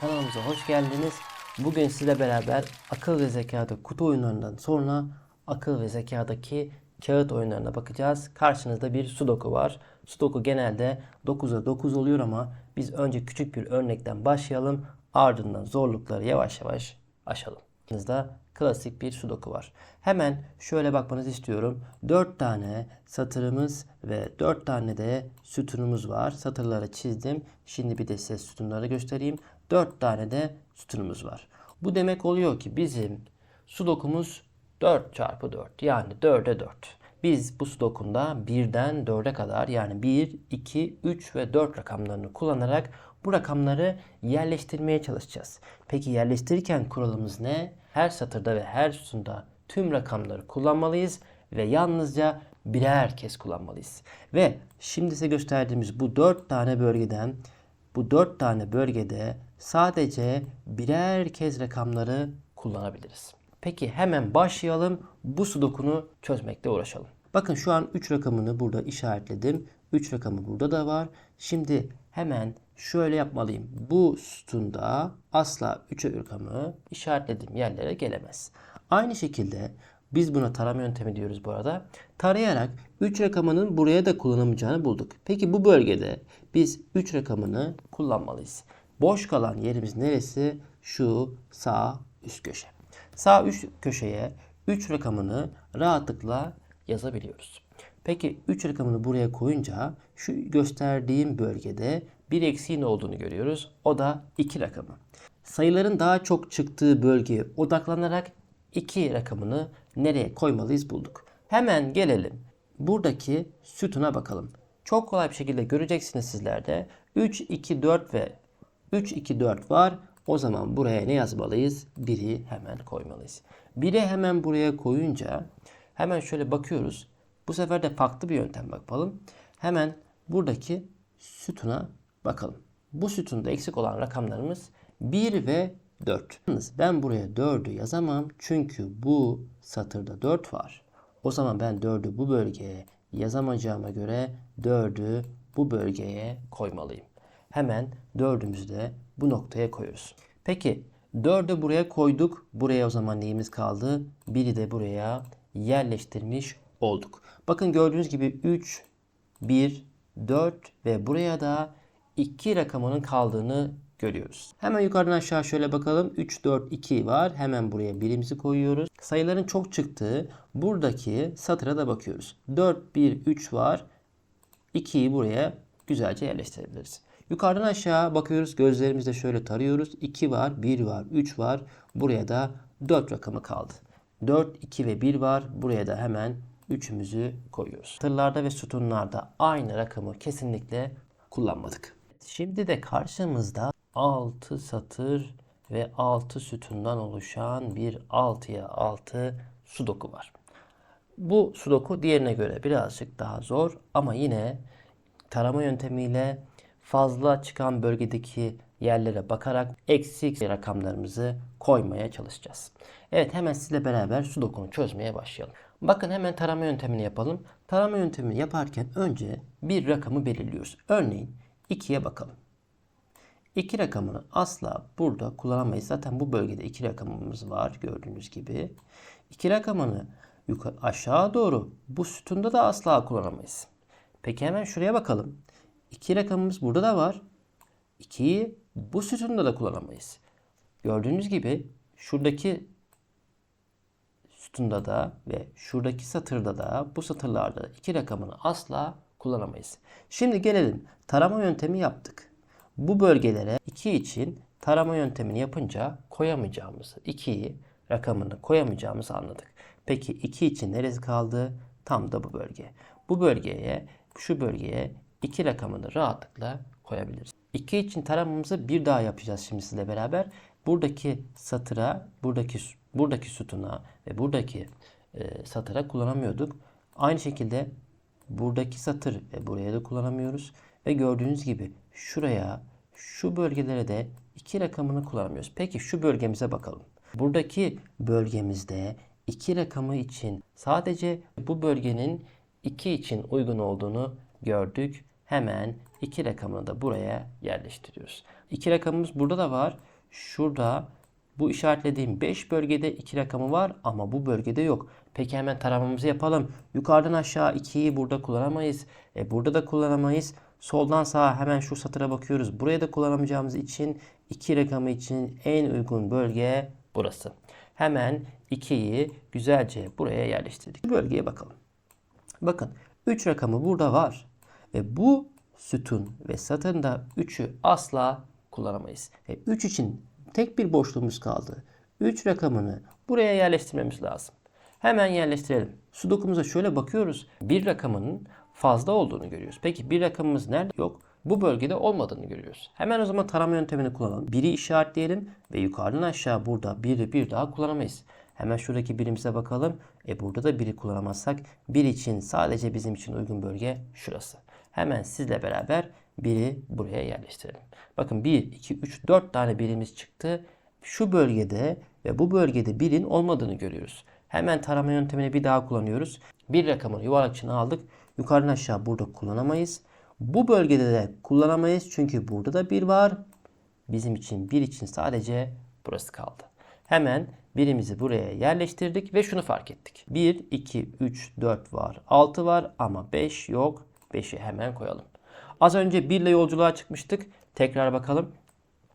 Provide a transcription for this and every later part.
Kanalımıza hoş geldiniz. Bugün sizle beraber akıl ve zekada kutu oyunlarından sonra akıl ve zekadaki kağıt oyunlarına bakacağız. Karşınızda bir sudoku var. Sudoku genelde 9'a 9 oluyor ama biz önce küçük bir örnekten başlayalım. Ardından zorlukları yavaş yavaş aşalım. Karşınızda klasik bir sudoku var. Hemen şöyle bakmanızı istiyorum. 4 tane satırımız ve 4 tane de sütunumuz var. Satırları çizdim. Şimdi bir de size sütunları göstereyim. 4 tane de sütunumuz var. Bu demek oluyor ki bizim sudokumuz 4 çarpı 4 yani 4'e 4. Biz bu sudokunda 1'den 4'e kadar yani 1, 2, 3 ve 4 rakamlarını kullanarak bu rakamları yerleştirmeye çalışacağız. Peki yerleştirirken kuralımız ne? Her satırda ve her sütunda tüm rakamları kullanmalıyız ve yalnızca birer kez kullanmalıyız. Ve şimdi size gösterdiğimiz bu 4 tane bölgeden bu 4 tane bölgede sadece birer kez rakamları kullanabiliriz. Peki hemen başlayalım. Bu sudokunu çözmekle uğraşalım. Bakın şu an 3 rakamını burada işaretledim. 3 rakamı burada da var. Şimdi hemen şöyle yapmalıyım. Bu sütunda asla 3 rakamı işaretlediğim yerlere gelemez. Aynı şekilde biz buna tarama yöntemi diyoruz bu arada. Tarayarak 3 rakamının buraya da kullanamayacağını bulduk. Peki bu bölgede biz 3 rakamını kullanmalıyız. Boş kalan yerimiz neresi? Şu sağ üst köşe. Sağ üst köşeye 3 rakamını rahatlıkla yazabiliyoruz. Peki 3 rakamını buraya koyunca şu gösterdiğim bölgede bir eksiğin olduğunu görüyoruz. O da 2 rakamı. Sayıların daha çok çıktığı bölgeye odaklanarak 2 rakamını nereye koymalıyız bulduk. Hemen gelelim. Buradaki sütuna bakalım. Çok kolay bir şekilde göreceksiniz sizler de. 3, 2, 4 ve 3, 2, 4 var. O zaman buraya ne yazmalıyız? 1'i hemen koymalıyız. 1'i hemen buraya koyunca hemen şöyle bakıyoruz. Bu sefer de farklı bir yöntem bakalım. Hemen buradaki sütuna bakalım. Bu sütunda eksik olan rakamlarımız 1 ve 4. Yalnız ben buraya 4'ü yazamam çünkü bu satırda 4 var. O zaman ben 4'ü bu bölgeye yazamayacağıma göre 4'ü bu bölgeye koymalıyım. Hemen 4'ümüzü de bu noktaya koyuyoruz. Peki 4'ü buraya koyduk. Buraya o zaman neyimiz kaldı? 1'i de buraya yerleştirmiş olduk. Bakın gördüğünüz gibi 3, 1, 4 ve buraya da 2 rakamının kaldığını görüyoruz. Hemen yukarıdan aşağı şöyle bakalım. 3, 4, 2 var. Hemen buraya birimizi koyuyoruz. Sayıların çok çıktığı buradaki satıra da bakıyoruz. 4, 1, 3 var. 2'yi buraya güzelce yerleştirebiliriz. Yukarıdan aşağı bakıyoruz. Gözlerimizle şöyle tarıyoruz. 2 var, 1 var, 3 var. Buraya da 4 rakamı kaldı. 4, 2 ve 1 var. Buraya da hemen 3'ümüzü koyuyoruz. Satırlarda ve sütunlarda aynı rakamı kesinlikle kullanmadık. Şimdi de karşımızda 6 satır ve 6 sütundan oluşan bir 6'ya 6 sudoku var. Bu sudoku diğerine göre birazcık daha zor ama yine tarama yöntemiyle fazla çıkan bölgedeki yerlere bakarak eksik rakamlarımızı koymaya çalışacağız. Evet hemen sizle beraber sudokunu çözmeye başlayalım. Bakın hemen tarama yöntemini yapalım. Tarama yöntemini yaparken önce bir rakamı belirliyoruz. Örneğin 2'ye bakalım. 2 rakamını asla burada kullanamayız. Zaten bu bölgede 2 rakamımız var gördüğünüz gibi. 2 rakamını yukarı aşağı doğru bu sütunda da asla kullanamayız. Peki hemen şuraya bakalım. 2 rakamımız burada da var. 2'yi bu sütunda da kullanamayız. Gördüğünüz gibi şuradaki sütunda da ve şuradaki satırda da bu satırlarda iki rakamını asla kullanamayız. Şimdi gelelim tarama yöntemi yaptık. Bu bölgelere 2 için tarama yöntemini yapınca koyamayacağımızı, 2'yi rakamını koyamayacağımızı anladık. Peki 2 için neresi kaldı? Tam da bu bölge. Bu bölgeye, şu bölgeye 2 rakamını rahatlıkla koyabiliriz. 2 için taramamızı bir daha yapacağız şimdi sizle beraber. Buradaki satıra, buradaki buradaki sütuna ve buradaki e, satıra kullanamıyorduk. Aynı şekilde buradaki satır ve buraya da kullanamıyoruz. Ve gördüğünüz gibi şuraya, şu bölgelere de iki rakamını kullanamıyoruz. Peki şu bölgemize bakalım. Buradaki bölgemizde iki rakamı için sadece bu bölgenin 2 için uygun olduğunu gördük. Hemen 2 rakamını da buraya yerleştiriyoruz. 2 rakamımız burada da var. Şurada bu işaretlediğim 5 bölgede 2 rakamı var ama bu bölgede yok. Peki hemen taramamızı yapalım. Yukarıdan aşağı 2'yi burada kullanamayız. E burada da kullanamayız. Soldan sağa hemen şu satıra bakıyoruz. Buraya da kullanamayacağımız için 2 rakamı için en uygun bölge burası. Hemen 2'yi güzelce buraya yerleştirdik. Bu bölgeye bakalım. Bakın 3 rakamı burada var. Ve bu sütun ve satırda 3'ü asla kullanamayız. E 3 için tek bir boşluğumuz kaldı. 3 rakamını buraya yerleştirmemiz lazım. Hemen yerleştirelim. Sudoku'muza şöyle bakıyoruz. Bir rakamının fazla olduğunu görüyoruz. Peki bir rakamımız nerede? Yok. Bu bölgede olmadığını görüyoruz. Hemen o zaman tarama yöntemini kullanalım. Biri işaretleyelim ve yukarıdan aşağı burada biri bir daha kullanamayız. Hemen şuradaki birimize bakalım. E burada da biri kullanamazsak bir için sadece bizim için uygun bölge şurası. Hemen sizle beraber biri buraya yerleştirelim. Bakın 1, 2, 3, 4 tane birimiz çıktı. Şu bölgede ve bu bölgede birin olmadığını görüyoruz. Hemen tarama yöntemini bir daha kullanıyoruz. Bir rakamını yuvarlak içine aldık. Yukarıdan aşağı burada kullanamayız. Bu bölgede de kullanamayız çünkü burada da bir var. Bizim için bir için sadece burası kaldı. Hemen birimizi buraya yerleştirdik ve şunu fark ettik. 1, 2, 3, 4 var. 6 var ama 5 yok. 5'i hemen koyalım. Az önce 1 ile yolculuğa çıkmıştık. Tekrar bakalım.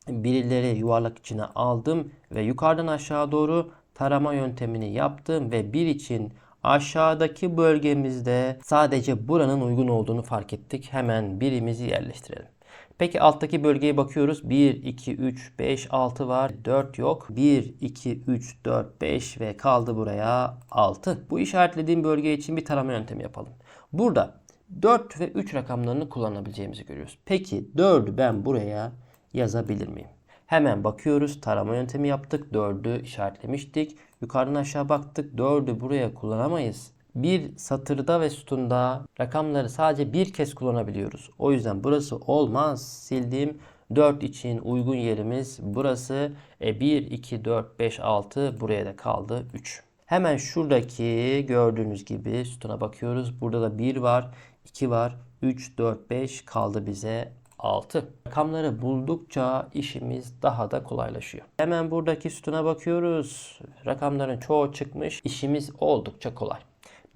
Birileri yuvarlak içine aldım ve yukarıdan aşağı doğru tarama yöntemini yaptım ve bir için aşağıdaki bölgemizde sadece buranın uygun olduğunu fark ettik. Hemen birimizi yerleştirelim. Peki alttaki bölgeye bakıyoruz. 1, 2, 3, 5, 6 var. 4 yok. 1, 2, 3, 4, 5 ve kaldı buraya 6. Bu işaretlediğim bölge için bir tarama yöntemi yapalım. Burada 4 ve 3 rakamlarını kullanabileceğimizi görüyoruz. Peki 4'ü ben buraya yazabilir miyim? Hemen bakıyoruz. Tarama yöntemi yaptık. 4'ü işaretlemiştik. Yukarıdan aşağı baktık. 4'ü buraya kullanamayız. Bir satırda ve sütunda rakamları sadece bir kez kullanabiliyoruz. O yüzden burası olmaz. Sildim. 4 için uygun yerimiz burası. E 1, 2, 4, 5, 6 buraya da kaldı 3. Hemen şuradaki gördüğünüz gibi sütuna bakıyoruz. Burada da 1 var, 2 var, 3, 4, 5 kaldı bize 6. Rakamları buldukça işimiz daha da kolaylaşıyor. Hemen buradaki sütuna bakıyoruz. Rakamların çoğu çıkmış. İşimiz oldukça kolay.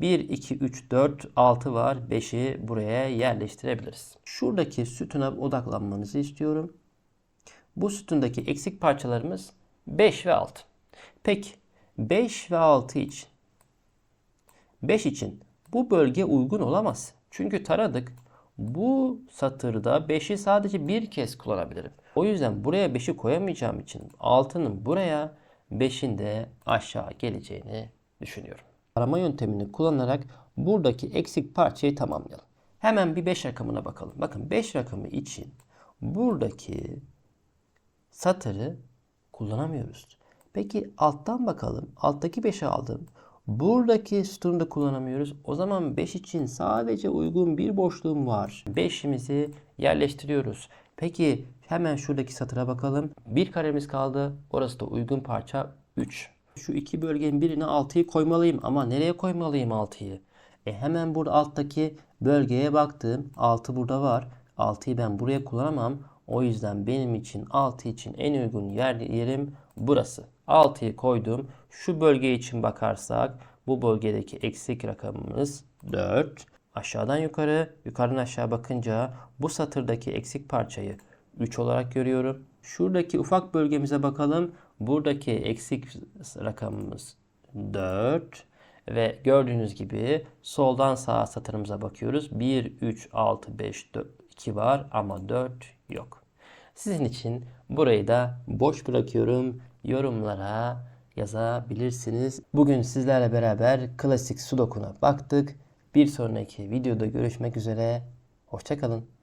1, 2, 3, 4, 6 var. 5'i buraya yerleştirebiliriz. Şuradaki sütuna odaklanmanızı istiyorum. Bu sütundaki eksik parçalarımız 5 ve 6. Peki 5 ve 6 için 5 için bu bölge uygun olamaz. Çünkü taradık. Bu satırda 5'i sadece bir kez kullanabilirim. O yüzden buraya 5'i koyamayacağım için 6'nın buraya 5'in de aşağı geleceğini düşünüyorum. Arama yöntemini kullanarak buradaki eksik parçayı tamamlayalım. Hemen bir 5 rakamına bakalım. Bakın 5 rakamı için buradaki satırı kullanamıyoruz. Peki alttan bakalım. Alttaki 5'i aldım. Buradaki sütunu da kullanamıyoruz. O zaman 5 için sadece uygun bir boşluğum var. 5'imizi yerleştiriyoruz. Peki hemen şuradaki satıra bakalım. Bir karemiz kaldı. Orası da uygun parça 3. Şu iki bölgenin birine 6'yı koymalıyım ama nereye koymalıyım 6'yı? E hemen burada alttaki bölgeye baktım. 6 burada var. 6'yı ben buraya kullanamam. O yüzden benim için 6 için en uygun yer, yerim burası. 6'yı koydum. Şu bölge için bakarsak bu bölgedeki eksik rakamımız 4. Aşağıdan yukarı, yukarıdan aşağı bakınca bu satırdaki eksik parçayı 3 olarak görüyorum. Şuradaki ufak bölgemize bakalım. Buradaki eksik rakamımız 4. Ve gördüğünüz gibi soldan sağa satırımıza bakıyoruz. 1, 3, 6, 5, 4, 2 var ama 4 yok. Sizin için burayı da boş bırakıyorum. Yorumlara yazabilirsiniz. Bugün sizlerle beraber klasik Sudoku'na baktık. Bir sonraki videoda görüşmek üzere. Hoşçakalın.